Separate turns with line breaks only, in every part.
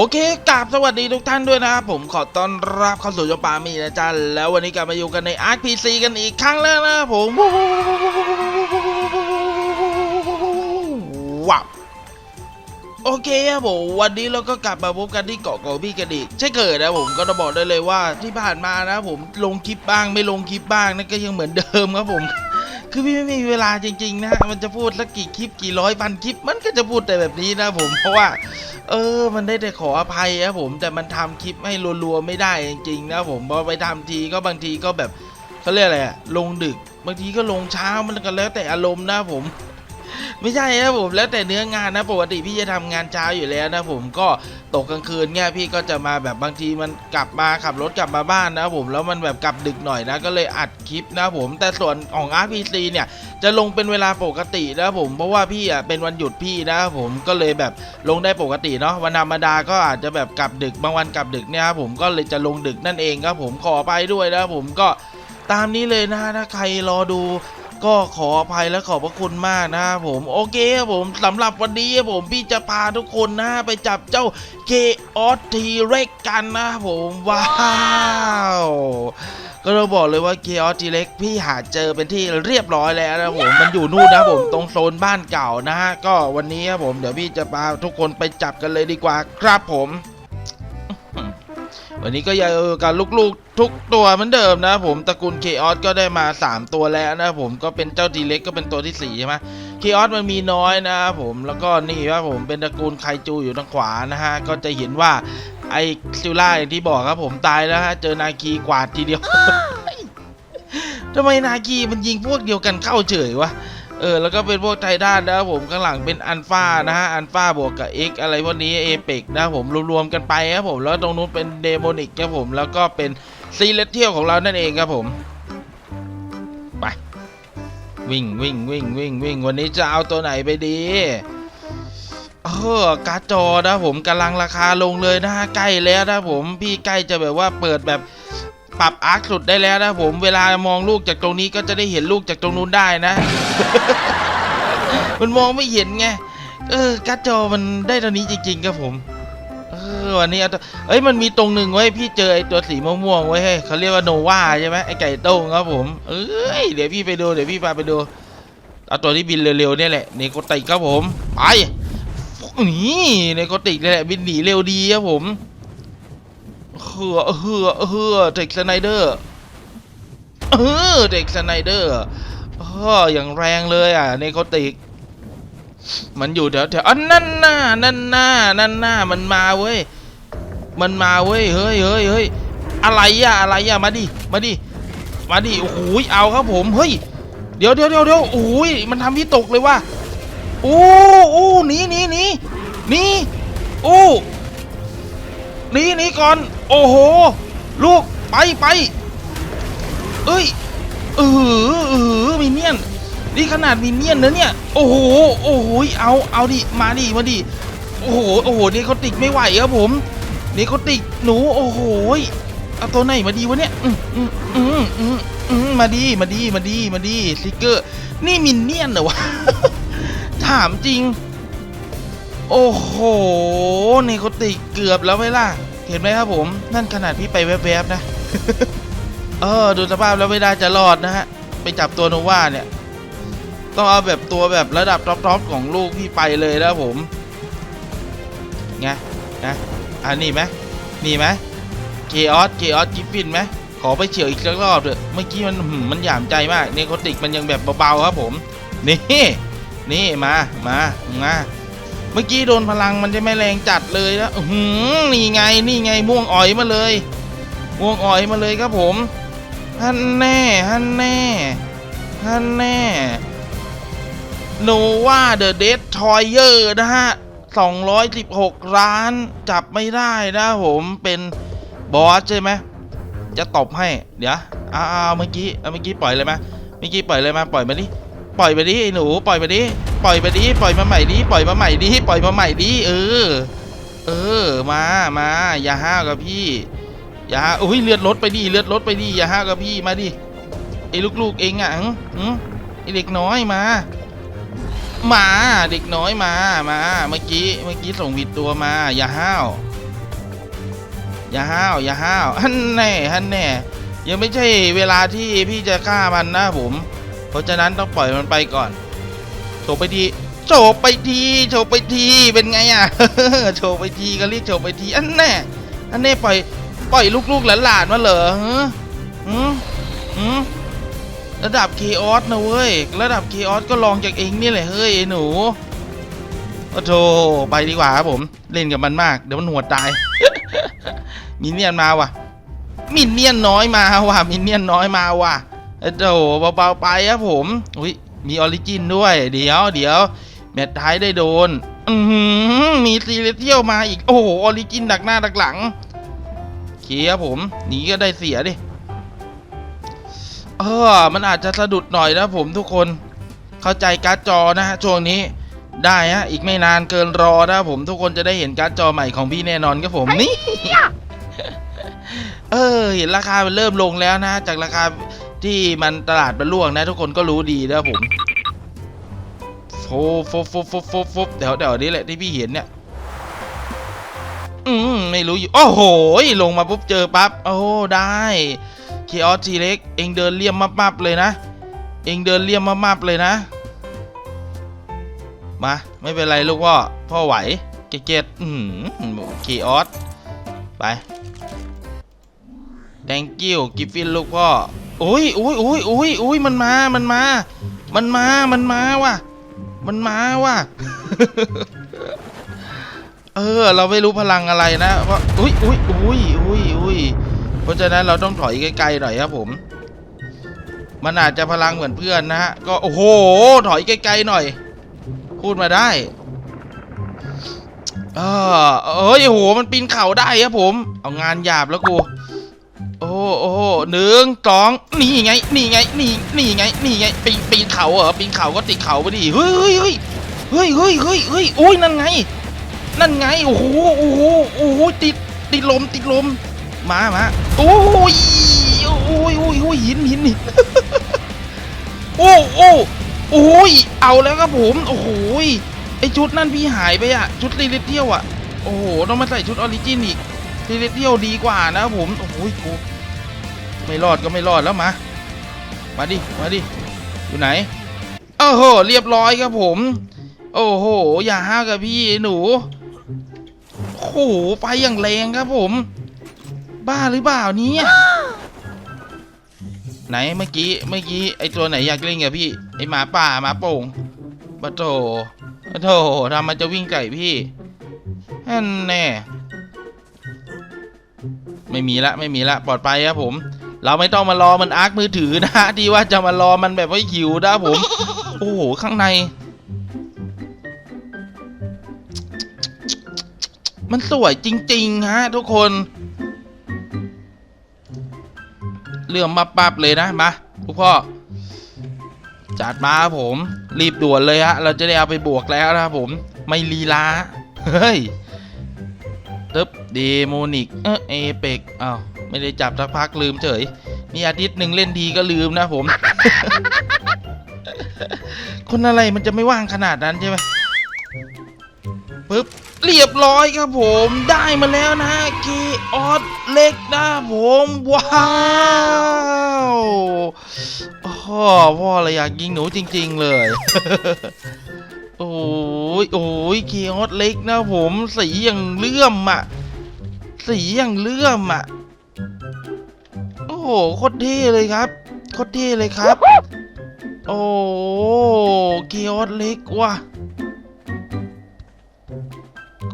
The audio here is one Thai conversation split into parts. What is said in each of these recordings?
โอเคกราบสวัสดีทุกท่านด้วยนะครับผมขอต้อนรับเข้าสู่จอปามีนะจ๊ะแล้ววันนี้กลับมาอยู่กันใน RPC กันอีกครั้งแล้วนะผมว้าวโอเคครับผมวันนี้เราก็กลับมาพบกันที่เกาะเกาะพี่กันอีกใช่เกิดนะผมก็ต้องบอกได้เลยว่าที่ผ่านมานะผมลงคลิปบ้างไม่ลงคลิปบ้างนั่นก็ยังเหมือนเดิมครับผม คือพี่ไม่มีเวลาจริงๆนะมันจะพูดสักกี่คลิปกี่ร้อยพันคลิป มันก็จะพูดแต่แบบนี้นะผมเพราะว่า เออ มันได้แต่ขออภัยครับผมแต่มันทำคลิปให้รัวๆไม่ได้จริงๆนะผมพอไปทำทีก็บางทีก็แบบเขาเรียกอะไรอะลงดึก บางทีก็ลงเช้ามันก็แล้วแต่อารมณ์นะผม ไม่ใช่นะผมแล้วแต่เนื้องานนะปกติพี่จะทำงานเช้าอยู่แล้วนะผมก็ตกกลางคืนเนี่ยพี่ก็จะมาแบบบางทีมันกลับมาขับรถกลับมาบ้านนะผมแล้วมันแบบกลับดึกหน่อยนะก็เลยอัดคลิปนะผมแต่ส่วนของ RPC เนี่ยจะลงเป็นเวลาปกตินะผมเพราะว่าพี่อะเป็นวันหยุดพี่นะผมก็เลยแบบลงได้ปกติเนาะวันธรรมดาก็อาจจะแบบกลับดึกบางวันกลับดึกเนี่ยครับผมก็เลยจะลงดึกนั่นเองครับผมขอไปด้วยนะผมก็ตามนี้เลยนะถ้าใครรอดู ก็ขออภัยและขอบพระคุณมากนะครับผมโอเคครับผมสำหรับวันนี้ครับผมพี่จะพาทุกคนนะไปจับเจ้าเคออสทีเร็กกันนะครับผมว้าวก็เราบอกเลยว่าเกียร์ทีเล็กพี่หาเจอเป็นที่เรียบร้อยแล้วนะผมมันอยู่นู่นนะผมตรงโซนบ้านเก่านะฮะก็วันนี้ครับผมเดี๋ยวพี่จะพาทุกคนไปจับกันเลยดีกว่าครับผม วันนี้ก็ยังอยู่กับลูกๆทุกตัวเหมือนเดิมนะผมตระกูลเคออสก็ได้มา 3 ตัวแล้วนะผมก็เป็นเจ้าทีเล็กก็เป็นตัวที่4ใช่ไหมเคออสมันมีน้อยนะครับผมแล้วก็นี่ว่าผมเป็นตระกูลไคจูอยู่ทางขวานะฮะก็จะเห็นว่าไอซิลล่าอย่างที่บอกครับผมตายแล้วฮะเจอนาคีกวาดทีเดียวทำไมนาคีมันยิงพวกเดียวกันเข้าเฉยวะ เออแล้วก็เป็นพวกไทด้านนะครับผมข้างหลังเป็นอันฟ้านะฮะอันฟ้าบวกกับ X อะไรพวกนี้เอเปกนะผมรวมๆกันไปครับผมแล้วตรงนู้นเป็นเดโมนิกครับผมแล้วก็เป็นซีเลเทียลของเรานั่นเองครับผมไปวิ่งวิ่งวิ่งวิ่งวิ่งวันนี้จะเอาตัวไหนไปดีเออการ์ดจอนะผมกำลังราคาลงเลยนะฮะใกล้แล้วนะผมพี่ใกล้จะแบบว่าเปิดแบบ ปรับอาร์คสุดได้แล้วนะผมเวลามองลูกจากตรงนี้ก็จะได้เห็นลูกจากตรงนู้นได้นะ มันมองไม่เห็นไงเออการ์ดจอมันได้เท่านี้จริง ๆ ครับผม เออวันนี้เออเอ้ยมันมีตรงหนึ่งไว้พี่เจอไอ้ตัวสีม่วงๆไว้ยเฮ้เขาเรียกว่าโนวาใช่ไหมไอ้ไก่โต้งครับผมเอ้ยเดี๋ยวพี่ไปดูเดี๋ยวพี่พาไปดูเอาตัวที่บินเร็วๆเนี่ยแหละเนโกติกครับผมไปนี่ในโกติกเลยแหละบินหนีเร็วดีครับผม เฮือเฮือเฮือเด็กสไนเดอร์เออเด็กสไนเดอร์เอออย่างแรงเลยอะในโกติก มันอยู่แถวแถวอันนั่นหน่ะนั่นหน่ะนั่นหน่ะมันมาเว้ยมันมาเว้ยเฮ้ยเฮ้ยเฮ้ยอะไรอะอะไรอะมาดิมาดิมาดิโอ้โหเอาครับผมเฮ้ยเดี๋ยวเดี๋ยวเดี๋ยวเดี๋ยวโอ้ยมันทำพี่ตกเลยว่ะโอ้โอ้หนีหนี หนีหนีก่อน โอ้โห ลูกไปไปเอ้ยเออเออมีเนียนนี่ขนาดมีเนียนนะเนี่ย โอ้โห โอ้โห เอาเอาดิ มาดิ มาดิ โอ้โห โอ้โหนี่เขาติดไม่ไหวครับผมนี่เขาติดหนู โอ้โห เอาตัวไหนมาดีวะเนี่ย อืมอืมอืมอืมอืมมาดี มาดี มาดี มาดีสติกเกอร์ นี่มินเนี่ยนเหรอวะ ถามจริง โอ้โห นี่เขาติเกือบแล้วไหมล่ะ เห็นไหมครับผม นั่นขนาดพี่ไปแวบๆนะ เออ ดูสภาพแล้วไม่ได้จะรอดนะฮะ ไปจับตัวโนวาเนี่ย ต้องเอาแบบตัวแบบระดับท็อปๆของลูกพี่ไปเลยนะผม ไง นะ อ่านี่ไหมนี่ไหมเคออสเคออสกิฟฟินไหมขอไปเฉียวอีกสักรอบเถอะ เมื่อกี้มันมมันหยามใจมากเนโคติกมันยังแบบเบาๆครับผม นี่ นี่มา มา มา เมื่อกี้โดนพลังมันจะไม่แรงจัดเลยนะอื้อหือนี่ไงนี่ไงม่วงอ่อยมาเลยม่วงอ่อยมาเลยครับผมฮันแน่ฮันแน่ฮันแน่โนวาเดอะเดสทอยเยอร์นะฮะ 216 ล้านจับไม่ได้นะผมเป็นบอสใช่ไหมจะตบให้ เดี๋ยวอ้าวเมื่อกี้เอาเมื่อกี้ปล่อยเลยไหมเมื่อกี้ปล่อยเลยมาปล่อยมาดิปล่อยไปดิไอ้หนูปล่อยไปดิ ปล่อยไปดิปล่อยมาใหม่ดิปล่อยมาใหม่ดิปล่อยมาใหม่ดิเออ เออมามาอย่าห้าวกับพี่ อย่าอุ้ยเลือดลดไปดิเลือดลดไปดิอย่าห้าวกับพี่มาดิไอ้ลูกๆเองอะหึหึไอ้เด็กน้อยมามาเด็กน้อยมามาเมื่อกี้เมื่อกี้ส่งผิดตัวมา อย่าห้าวอย่าห้าวอย่าห้าวฮันแน่ฮันแน่ยังไม่ใช่เวลาที่พี่จะฆ่ามันนะผม เพราะฉะนั้นต้องปล่อยมันไปก่อน โฉบไปทีโฉบไปทีโฉบไปทีเป็นไงอะโฉบไปทีก็เรียกโฉบไปทีอันแน่อันแน่ปล่อยปล่อยลูกๆหลานๆมาเหรอฮะหืมหืมระดับเคออสนะเว้ยระดับเคออสก็ลองจากเองนี่แหละเฮ้ยหนูโอ้โธไปดีกว่าครับผมเล่นกับมันมากเดี๋ยวมันหัวตายมีเนียนมาว่ะมินเนี่ยนน้อยมาว่ะมินเนี่ยนน้อยมาว่ะเอ้โหเบาๆไปครับผมอุ้ย มีออริจินด้วย เดี๋ยวเดี๋ยวแมตช์ท้ายได้โดน อือหือมีซีเรเทียลมาอีก โอ้โห ออริจินดักหน้าดักหลังโอเคครับผมหนีก็ได้เสียดิ เออ มันอาจจะสะดุดหน่อยนะผมทุกคน เข้าใจการ์ดจอนะฮะช่วงนี้ได้ฮะ อีกไม่นานเกินรอนะผมทุกคนจะได้เห็นการ์ดจอใหม่ของพี่แน่นอนครับผมนี่ เออ เห็นราคามันเริ่มลงแล้วนะ จากราคา ที่มันตลาดมันล่วงนะ ทุกคนก็รู้ดีนะผมโฟโฟโฟโฟโฟโฟเดี๋ยวเดี๋ยวนี้แหละที่พี่เห็นเนี่ยอืมไม่รู้อยู่โอ้โหลงมาปุ๊บเจอปั๊บโอ้ได้เคออสทีเล็กเองเดินเลี่ยมมับๆเลยนะ เองเดินเลี่ยมมับๆเลยนะ มาไม่เป็นไรลูกพ่อพ่อไหวเกตอืมเคออสไป thank you กิฟฟินลูกพ่อ โอ้ยโอ้ยโอ้ยโอ้ยโอ้ยมันมา มันมา มันมา มันมาว่ะ มันมาว่ะ เออ เราไม่รู้พลังอะไรนะเพราอุ้ยอุ้ยอุ้ยอุ้ยอุ้ยเพราะฉะนั้นเราต้องถอยไกลๆหน่อยครับผม มันอาจจะพลังเหมือนเพื่อนนะฮะ ก็โอ้โห ถอยไกลๆหน่อย พูดมาได้เออเอ้ยโอ้โหมันปีนเข่าได้ครับผม เอางานหยาบแล้วกู โอ้โหหนึ่งสองนี่ไง นี่ไง นี่ นี่ไง นี่ไง ปีนปีนเขาเหรอ ปีนเขาก็ติดเขาไปดิ เฮ้ยเฮ้ยเฮ้ยเฮ้ยเฮ้ยเฮ้ยเฮ้ยโอ้ยนั่นไง นั่นไง โอ้โห โอ้โห โอ้โห ติด ติดลม ติดลม มามาโอ้ย โอ้ยโอ้ยโอ้ยหินหินหินโอ้โอ้โอ้ย เอาแล้วครับผม โอ้โหยไอชุดนั่นพี่หายไปอะชุดรีเลเทียลอะโอ้โห ต้องมาใส่ชุดออริจินอีกรีเลเทียลดีกว่านะครับผม โอ้โหยกู ไม่รอดก็ไม่รอดแล้วมา มาดิ มาดิ อยู่ไหนโอ้โห เรียบร้อยครับผม โอ้โห อย่าห้ากับพี่หนู โอ้โห ไปอย่างแรงครับผม บ้าหรือเปล่านี่ยไหนเมื่อกี้เมื่อกี้ไอตัวไหนอยากเล่นกับพี่ไอหมาป่าหมาโป่งปะโถปะโถทำมันจะวิ่งไก่พี่แน่ไม่มีละไม่มีละปลอดภัยครับผม เราไม่ต้องมารอมันอาร์คมือถือนะที่ว่าจะมารอมันแบบว่าหิวนะผม โอ้โห ข้างใน มันสวยจริง ๆ ฮะ ทุกคนเรื่องมาปับเลยนะ มาทุกพ่อ จัดมาผม รีบด่วนเลยฮะ เราจะได้เอาไปบวกแล้วนะครับผม ไม่ลีลา เฮ้ยตึ๊บเดโมนิก เออเอเปกอ้าว ไม่ได้จับสักพักลืมเฉยมีอาทิตย์หนึ่งเล่นดีก็ลืมนะผม คนอะไรมันจะไม่ว่างขนาดนั้นใช่ไหมปึ๊บเรียบร้อยครับผมได้มาแล้วนะเคออสเล็กนะผมว้าวพ่อพ่อเลยอยากยิงหนูจริง ๆ เลย โอ้ยโอ้ยเคออสเล็กนะผมสีอย่างเลื่อมอะสีอย่างเลื่อมอะ หโคตรเท่เลยครับโคตรเท่เลยครับ โอ้เคออสเล็กว่ะ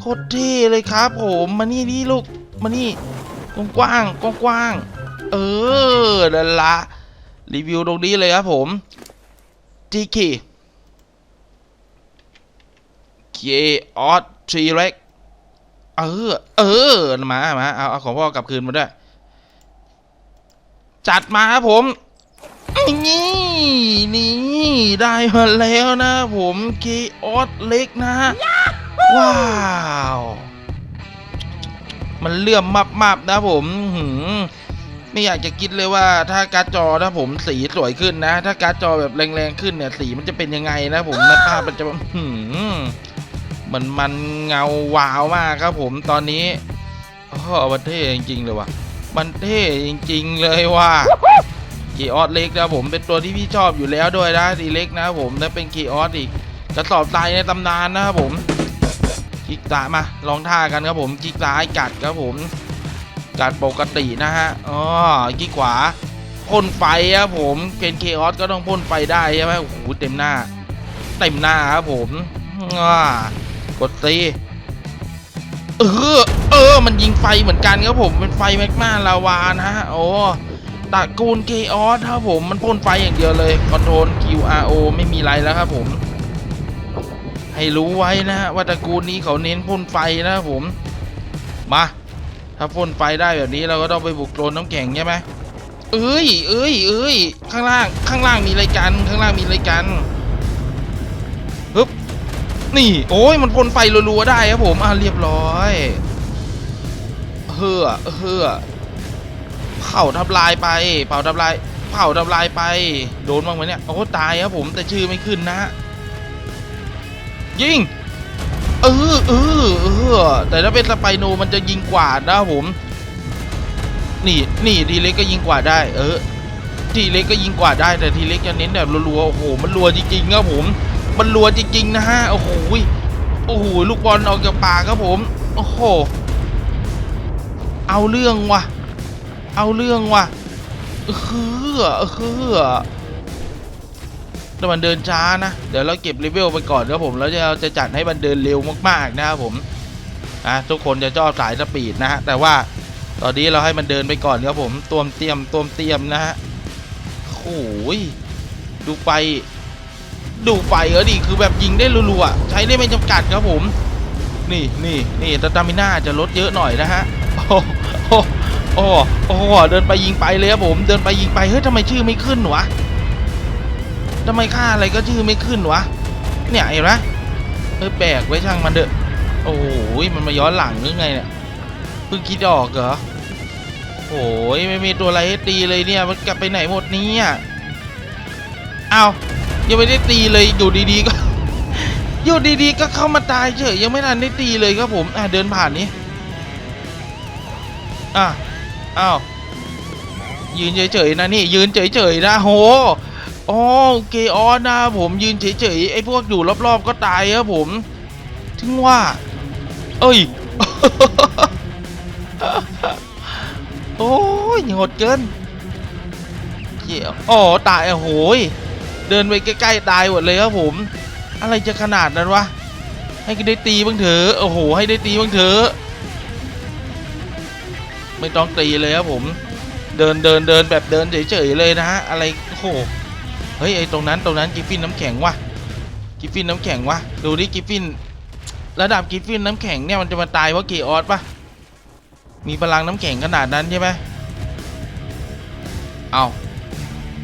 โคตรเท่เลยครับผมมานี่นี่ลูกมานี่กว้างกว้างกว้างเออนั่นละรีวิวตรงนี้เลยครับผมจีคีเคออสทรีเร็กเออเออมามาเอาเอาของพ่อกลับคืนมาด้วย จัดมาครับผมนี่นี่ได้มาแล้วนะผมเคออสเล็กนะ ว้าว มันเลื่อมมับๆนะผมหืมไม่อยากจะคิดเลยว่าถ้าการ์ดจอถ้าผมสีสวยขึ้นนะ ถ้าการ์ดจอแบบแรงๆขึ้นเนี่ย สีมันจะเป็นยังไงนะผมนะภาพมันจะหืมมันมันเงาวาวมากครับผมตอนนี้อ๋อมันเท่จริงๆเลยว่ะ มันเท่จริง ๆ เลยว่ะกีออสเล็กนะผมเป็นตัวที่พี่ชอบอยู่แล้วด้วยนะดีเล็กนะผมและเป็นกีออสอีกกระสอบทรายในตำนานนะครับผมกิกตามาลองท่ากันครับผมกิกซ้ายกัดครับผมกัดปกตินะฮะอ๋อกิกขวาพ่นไฟครับผมเป็นเคออสก็ต้องพ่นไฟได้ใช่ไหมโอ้โหเต็มหน้า เต็มหน้าครับผมอ่ากดตี เออ เออ มันยิงไฟเหมือนกันครับผม เป็นไฟแมกมาลาวานะฮะ โอ้ตระกูลเกออสครับผม มันพ่นไฟอย่างเดียวเลย คอนโทรล QRO ไม่มีไรแล้วครับผม ให้รู้ไว้นะฮะ ว่าตระกูลนี้เขาเน้นพ่นไฟนะครับผม มา ถ้าพ่นไฟได้แบบนี้เราก็ต้องไปบุกโคลนน้ำแข็งใช่ไหมเอ้ย เอ้ย เอ้ย ข้างล่าง ข้างล่างมีอะไรกันข้างล่างมีอะไรกันฮึบ นี่ โอ้ยมันพ่นไฟรัวๆได้ครับผมอะเรียบร้อยเฮือเฮือเผาทำลายไป เผาทำลาย เผาทำลายไป โดนบ้างไหมเนี่ย โอ้ตายครับผมแต่ชื่อไม่ขึ้นนะยิงเออเออเออแต่ถ้าเป็นสไปโนมันจะยิงกว่านะผม นี่นี่ทีเล็กก็ยิงกว่าได้ เออทีเล็กก็ยิงกว่าได้แต่ทีเล็กจะเน้นแบบรัวๆโอ้โหมันรัวจริงๆครับผม มันรัวจริงๆนะฮะ โอ้โห โอ้โห ลูกบอลออกจากปากครับผม โอ้โห เอาเรื่องว่ะ เอาเรื่องว่ะเออคือเออคือแต่มันเดินช้านะ เดี๋ยวเราเก็บเลเวลไปก่อนครับผมแล้วเราจะจัดให้มันเดินเร็วมากๆนะครับผมอะทุกคนจะชอบสายสปีดนะฮะ แต่ว่าตอนนี้เราให้มันเดินไปก่อนครับผมตัวมเตรียมตัวมเตรียมนะฮะโอ้ยดูไป ดูไปเออดิคือแบบยิงได้รัวๆใช้ได้ไม่จำกัดครับผม นี่นี่นี่ตาตามิน่าจะลดเยอะหน่อยนะฮะโอ้โหโอ้โหโอ้เดินไปยิงไปเลยครับผมเดินไปยิงไปเฮ้ยทำไมชื่อไม่ขึ้นวะทำไมค่าอะไรก็ชื่อไม่ขึ้นวะเนี่ยเห็นไหมเออแปลกไว้ช่างมันเถอะโอ้โหมันมาย้อนหลังหรือไงเนี่ยเพิ่งคิดออกเหรอโอ้ยไม่มีตัวอะไรให้ตีเลยเนี่ยมันกลับไปไหนหมดเนี่ยอ้าว ยังไม่ได้ตีเลยอยู่ดีๆก็อยู่ดีๆก็เข้ามาตายเฉยยังไม่ทันได้ตีเลยครับผมอะเดินผ่านนี้อะอ้าวยืนเฉยๆนะนี่ยืนเฉยๆนะโหอ๋อเกออนนะผมยืนเฉยๆไอ้พวกอยู่รอบๆก็ตายครับผม ถึงว่า เอ้ยโอ้ยโหดเกินเกี่ยวอ๋อตายโอ้โหย เดินไปใกล้ๆตายหมดเลยครับผม อะไรจะขนาดนั้นวะ ให้ได้ตีบ้างเถอะโอ้โห ให้ได้ตีบ้างเถอะไม่ต้องตีเลยครับผม เดินเดินเดินแบบเดินเฉยๆเลยนะฮะอะไรโอ้โหเฮ้ยไอตรงนั้นตรงนั้นกิฟฟินน้ำแข็งวะกิฟฟินน้ำแข็งวะดูดิกิฟฟินระดับกิฟฟินน้ำแข็งเนี่ยมันจะมาตายเพราะเกออสปะมีพลังน้ำแข็งขนาดนั้นใช่ไหมเอา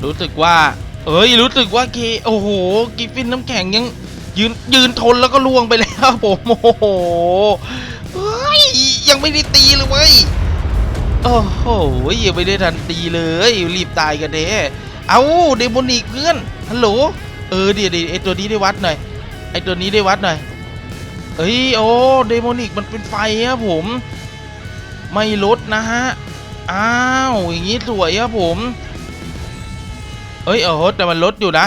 รู้สึกว่า เอ้ยรู้สึกว่าเคโอ้โหกิฟฟินน้ำแข็งยังยืนยืนทนแล้วก็ล่วงไปแล้วผมโอ้โหเฮ้ยยังไม่ได้ตีเลยเว้ยโอ้โหยังไม่ได้ทันตีเลยรีบตายกันเด้เอาเดโมนิกเพื่อนฮัลโหลเออเดี๋ยวเดี๋ยวไอตัวนี้ได้วัดหน่อยไอตัวนี้ได้วัดหน่อยเอ้ยโอ้เดโมนิกมันเป็นไฟครับผม ไม่ลดนะฮะอ้าวอย่างนี้สวยครับผม เอ้ยเออแต่มันลดอยู่นะ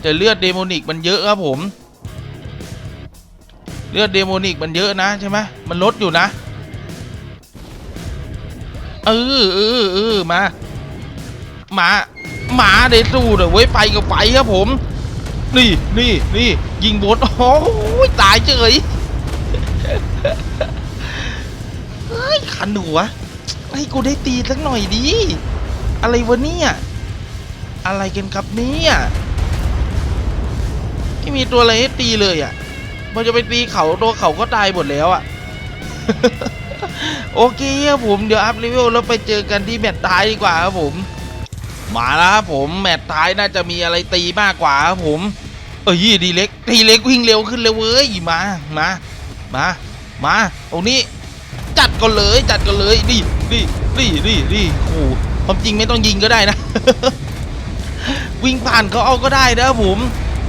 แต่เลือดเดโมนิกมันเยอะครับผม เลือดเดโมนิกมันเยอะนะใช่ไหมมันลดอยู่นะเออเออเออมาหมาหมาเดสู้เดี๋ยวไว้ยไฟกับไฟครับผม นี่นี่นี่ยิงบดโอ้ยตายเฉยเฮ้ยขันหัวให้กูได้ตีสักหน่อยดีอะไรวะเนี่ย อะไรกันครับเนี่ยไม่มีตัวอะไรให้ตีเลยอะมันจะไปตีเขาตัวเขาก็ตายหมดแล้วอะโอเคครับผมเดี๋ยวอัพเลเวลแล้วไปเจอกันที่แมตช์ท้ายดีกว่าครับผมมาแล้วครับผมแมตช์ท้ายน่าจะมีอะไรตีมากกว่าครับผมเอ้ยดีเล็กดีเล็กวิ่งเร็วขึ้นเลยเว้ยมามามามาตรงนี้จัดกันเลยจัดกันเลยนี่นี่นี่นี่นี่โอ้ความจริงไม่ต้องยิงก็ได้นะ วิ่งผ่านเขาเอาก็ได้นะผม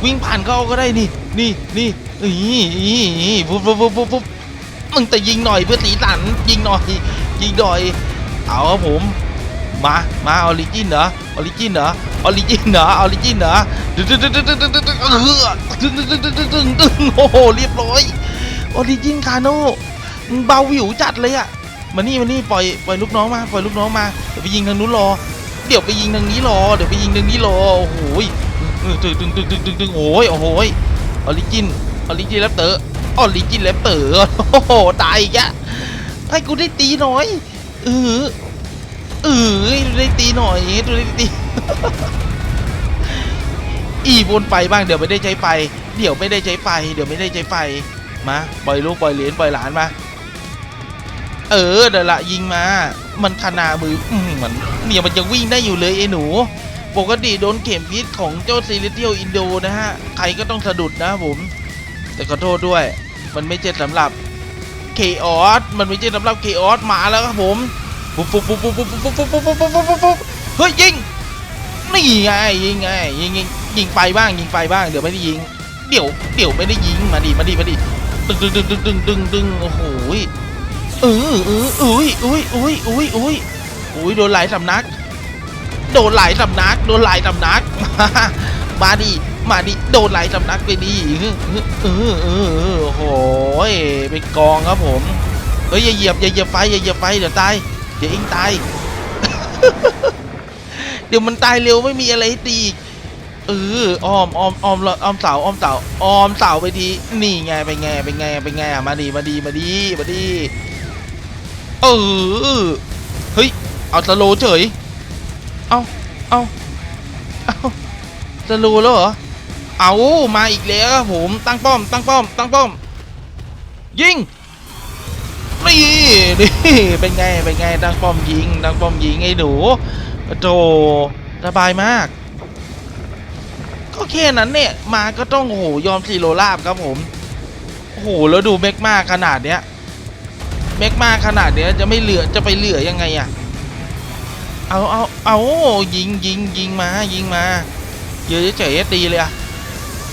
วิ่งผ่านเขาเอาก็ได้นี่ นี่นี่นี่นี่ปุ๊บปุ๊บปุ๊บปุ๊บปุ๊บมึงแต่ยิงหน่อยเพื่อสีสันยิงหน่อยยิงหน่อยเอาครับผม มามาออริจินเหรอออริจินเหรอออริจินเหรอออริจินเหรอดึงดึงดึงดึงดึงดึงดึงเออดึงดึงดึงดึงดึงดึงดึงโอ้โหเรียบร้อยออริจินคาโน่มึงเบาวิวจัดเลยอะมานี่มานี่ปล่อยปล่อยลูกน้องมาปล่อยลูกน้องมาเดี๋ยวไปยิงทางนู้นรอ เดี๋ยวไปยิงทางนี้รอ เดี๋ยวไปยิงทางนี้รอ โอ้โหเออดึงดึงดึงดึงดึงดึงโอ้ย โอ้โหออริจิน ออริจินแรปเตอร์ออริจินแรปเตอร์ โอ้โห ตายอีกอะให้กูได้ตีหน่อยเออเออได้ตีหน่อยดูได้ตี อีวนไปบ้าง เดี๋ยวไม่ได้ใช้ไฟ เดี๋ยวไม่ได้ใช้ไฟ เดี๋ยวไม่ได้ใช้ไฟ มา ปล่อยลูกปล่อยเหรียญปล่อยหลานมา เออเดี๋ยวละยิงมา มันขนามืออืมมันเนี่ยมันยังวิ่งได้อยู่เลยไอ้หนู ปกติโดนเข็มพิษของเจ้าซีเรเทียลอินโดนะฮะ ใครก็ต้องสะดุดนะผม แต่ขอโทษด้วย มันไม่ใช่สำหรับเคออสมันไม่ใช่สำหรับเคออสมาแล้วครับผมปุ๊บปุ๊บปุ๊บปุ๊บปุ๊บปุ๊บปุ๊บปุ๊บปุ๊บปุ๊บปุ๊บปุ๊บปุ๊บเฮ้ยยิงนี่ไงยิงไงยิงยิงยิงไปบ้างยิงไปบ้างเดี๋ยวไม่ได้ยิง เดี๋ยวเดี๋ยวไม่ได้ยิงมาดิมาดิมาดิดึงดึงดึงดึงดึงดึงโอ้โห เออเอออุ้ยอุ้ยอุ้ยอุ้ยอุ้ยอุ้ยโดนหลายสำนัก โดนหลายสำนัก โดนหลายสำนัก มามาดิ มาดิ โดนหลายสำนักไปดิเออเออเออโอ้โหเป็นกองครับผม เฮ้ยอย่าเหยียบอย่าเหยียบไฟอย่าเหยียบไฟเดี๋ยวตาย เดี๋ยวเองตาย เดี๋ยวมันตายเร็วไม่มีอะไรตีอีกเอออ้อมอ้อมอ้อมอ้อมเสาอ้อมเสาอ้อมเสาไปดี นี่ไงไปไงไปไงไปไงมาดีมาดีมาดีมาดี เออเฮ้ย เอาสโลว์เฉย เอาเอาเอาสโลว์แล้วเหรอ เอามาอีกแล้วครับผม ตั้งป้อม ตั้งป้อม ตั้งป้อม ยิง นี่นี่เป็นไง เป็นไง ตั้งป้อมยิง ตั้งป้อมยิงไอ้หนูโธ่สบายมาก ก็แค่นั้นเนี่ย มาก็ต้องโหยอมซีโรลาบครับผมโหแล้วดูเมกมากขนาดเนี้ย เมกมาขนาดเนี้ยจะไม่เหลือจะไปเหลือยังไงอะเอาเอาเอายิงยิงยิงมายิงมาเยอะเฉยตีเลยอะ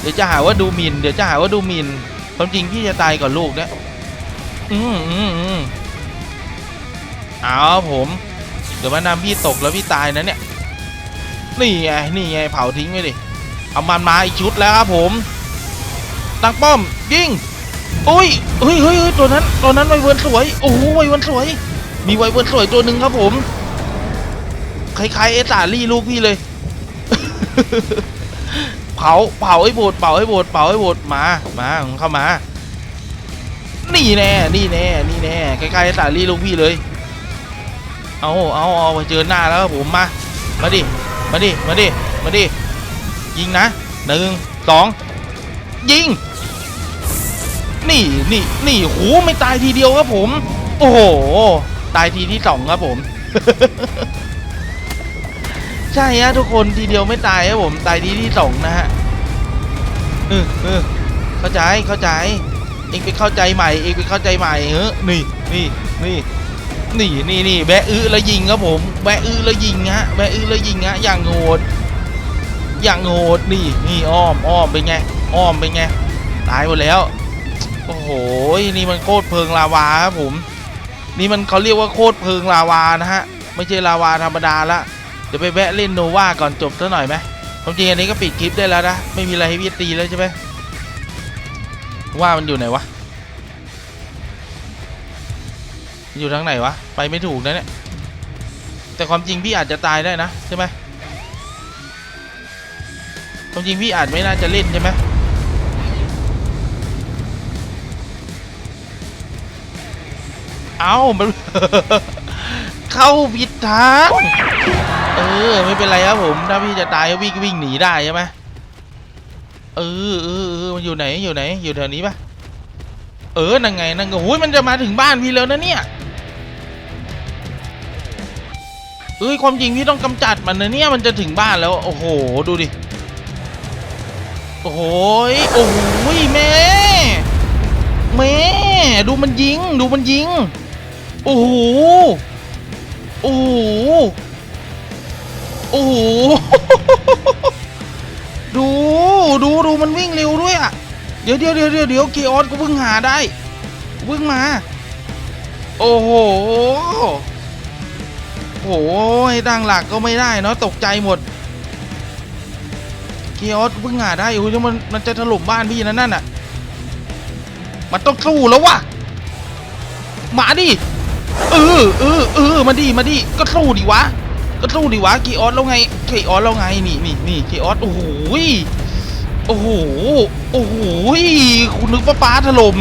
เดี๋ยวจะหาว่าดูหมินเดี๋ยวจะหาว่าดูหมินความจริงพี่จะตายก่อนลูกเนี่ยอืมอืมอืมเอาผม เดี๋ยวมานำพี่ตกแล้วพี่ตายนะเนี่ยนี่ไงนี่ไงเผาทิ้งไว้ดิเอามันมาอีกชุดแล้วครับผม ตั้งป้อมยิง อุ้ยเฮ้ยเฮ้ยเฮ้ยตัวนั้นตัวนั้นไวเวิร์นสวย โอ้โหไวเวิร์นสวย มีไวเวิร์นสวยตัวหนึ่งครับผม คล้ายๆเอสาลี่ลูกพี่เลย เผา เผาให้โบดเผาให้โบดเผาให้โบดมา มาเข้ามา นี่แน่ นี่แน่ นี่แน่ใกล้ๆสาลี่ลูกพี่เลย เอาเอาเอาไปเจอหน้าแล้วครับผม มา มาดิ มาดิ มาดิ มาดิ ยิงนะหนึ่งสองยิง นี่นี่นี่โหไม่ตายทีเดียวครับผม โอ้โห ตายทีที่สองครับผม ใช่ฮะทุกคนทีเดียวไม่ตายครับผม ตายทีที่สองนะฮะเออเออเข้าใจเข้าใจ เองไปเข้าใจใหม่ เองไปเข้าใจใหม่เฮ้นี่นี่นี่นี่นี่นี่แบะอื้อแล้วยิงครับผม แบะอื้อแล้วยิงฮะ แบะอื้อแล้วยิงฮะ อย่างโหด อย่างโหด นี่นี่อ้อมอ้อมเป็นไง อ้อมเป็นไง ตายหมดแล้ว โอ้โห นี่มันโคตรเพลิงลาวาครับผม นี่มันเขาเรียกว่าโคตรเพลิงลาวานะฮะ ไม่ใช่ลาวาธรรมดาละ เดี๋ยวไปแวะเล่นโนวาก่อนจบซะหน่อยไหมความจริงอันนี้ก็ปิดคลิปได้แล้วนะ ไม่มีอะไรให้พี่ตีแล้วใช่ไหมว่ามันอยู่ไหนวะ อยู่ทางไหนวะ ไปไม่ถูกนะเนี่ย แต่ความจริงพี่อาจจะตายได้นะใช่ไหมความจริงพี่อาจไม่น่าจะเล่นใช่ไหม เอามัน เข้าผิดทางเออไม่เป็นไรครับผม ถ้าพี่จะตายก็วิ่งวิ่งหนีได้ใช่ไหมเออเออเออมันอยู่ไหนอยู่ไหน อยู่แถวนี้ปะเออนั่งไงนั่งไงโอ้ยมันจะมาถึงบ้านพี่แล้วนะเนี่ยเอ้ยความจริงพี่ต้องกำจัดมันนะเนี่ยมันจะถึงบ้านแล้วโอ้โหดูดิโอ้โหโอ้โหยแม่แม่ดูมันยิงดูมันยิง โอ้โห โอ้โห โอ้โห ดู ดู ดู มันวิ่งเร็วด้วยอะ เดี๋ยวเดี๋ยวเดี๋ยวเดี๋ยวเดี๋ยวเกออสกูเพิ่งหาได้เพิ่งมา โอ้โห โอ้ยตั้งหลักก็ไม่ได้เนาะตกใจหมดเกียร์เพิ่งหาได้โอ้ยมันมันจะถล่มบ้านพี่นะนั่นน่ะ มันต้องสู้แล้ววะมาดิ เออเออเออมาดิมาดิก็สู้ดิวะ ก็สู้ดิวะกีออสแล้วไงกีออสแล้วไงนี่นี่นี่กีออสโอ้โหโอ้โหโอ้โหคุณนึกว่าฟ้าถล่ม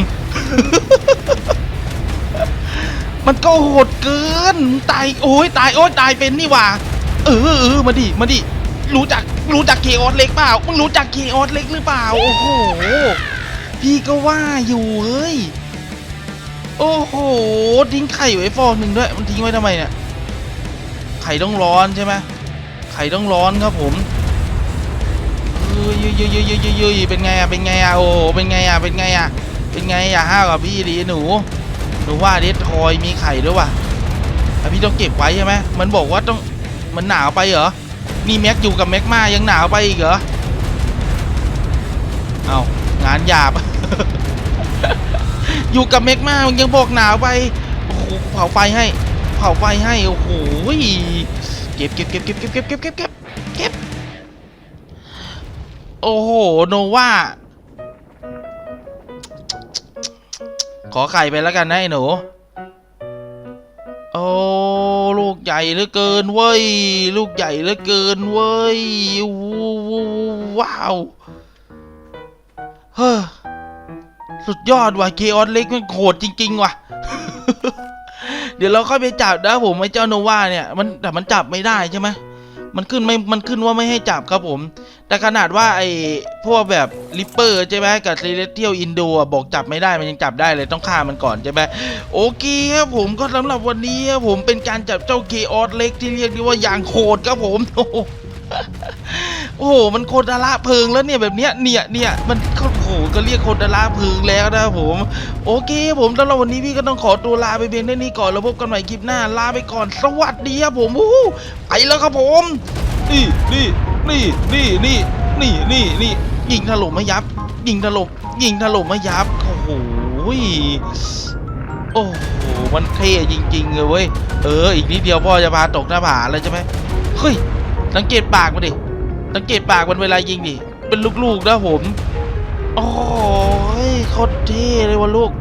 มันก็โหดเกินตายโอ้ยตายโอ้ยตายเป็นนี่ว่าเออเออมาดิมาดิรู้จักรู้จักเคออสเล็กเปล่ามึงรู้จักเคออสเล็กหรือเปล่าโอ้โหพี่ก็ว่าอยู่เฮ้ย โอ้โห ทิ้งไข่อยู่ไว้ฟองหนึ่งด้วย มันทิ้งไว้ทำไมเนี่ย ไข่ต้องร้อนใช่ไหมไข่ต้องร้อนครับผมเอ้ยเยยยยเยยเยยเยเป็นไงอะเป็นไงอะโอ้โห เป็นไงอะเป็นไงอะเป็นไงอย่าห้าวกับพี่ดิหนู หนูว่าเดททอยมีไข่ด้วยว่ะแต่พี่ต้องเก็บไว้ใช่ไหมมันบอกว่าต้อง มันหนาวไปเหรอ นี่แม็กอยู่กับแม็กมายังหนาวไปอีกเหรอ เอางานหยาบ อยู่กับแม็กมามันยังบอกหนาวไปโอ้โหเผาไฟให้เผาไฟให้โอ้โหเก็บเก็บเก็บเก็บเก็บเก็บเก็บเก็บเก็บเก็บโอ้โหโนว่าขอไข่ไปแล้วกันนะไอ้หนูโอ้ลูกใหญ่เหลือเกินเว้ยลูกใหญ่เหลือเกินเว้ยวู้วู้ว้าวเฮ้อ สุดยอดว่ะเคออสเล็กมันโหดจริง ๆ ว่ะ เดี๋ยวเราค่อยไปจับนะผมไอ้เจ้าโนวาเนี่ยมันแต่มันจับไม่ได้ใช่ไหมมันขึ้นไม่มันขึ้นว่าไม่ให้จับครับผม แต่ขนาดว่าไอ้พวกแบบริปเปอร์ใช่ไหมกับซีเลสเทียลอินโดบอกจับไม่ได้มันยังจับได้เลยต้องฆ่ามันก่อนใช่ไหมโอเคครับผมก็สำหรับวันนี้ครับผมเป็นการจับเจ้าเคออสเล็กที่เรียกได้ว่าอย่างโคตรครับผมโอ้โหโอ้โห มันโคตระเพลิงแล้วเนี่ยแบบเนี้ย เนี่ยเนี่ยมันโอ้โห ก็เรียกโคตระเพลิงแล้วนะผม โอเคผมสำหรับวันนี้พี่ก็ต้องขอตัวลาไปเพียงเท่านี้ก่อน แล้วพบกันใหม่คลิปหน้า ลาไปก่อน สวัสดีครับผมวู้ไปแล้วครับผม นี่นี่นี่นี่นี่นี่นี่นี่ยิงถล่มไม่ยับ ยิงถล่ม ยิงถล่มไม่ยับ โอ้โหโอ้โห มันเท่จริงๆเลยเว้ย เออ อีกนิดเดียวพ่อจะพาตกหน้าผาแล้วใช่ไหมเฮ้ย สังเกตปากมันดิ สังเกตปากมันเวลายิงดิเป็นลูกๆนะผม โอ้ยโคตรเท่เลยว่ะลูก